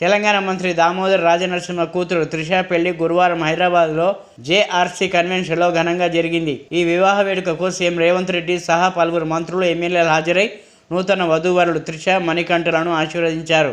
తెలంగాణ మంత్రి దామోదర్ రాజనరసింహ కూతురు త్రిష పెళ్ళి గురువారం హైదరాబాద్లో జేఆర్సీ కన్వెన్షన్లో ఘనంగా జరిగింది. ఈ వివాహ వేడుకకు సీఎం రేవంత్ రెడ్డి సహా పలువురు మంత్రులు ఎమ్మెల్యేలు హాజరై నూతన వధూవరులు త్రిష మణికంఠలను ఆశీర్వదించారు.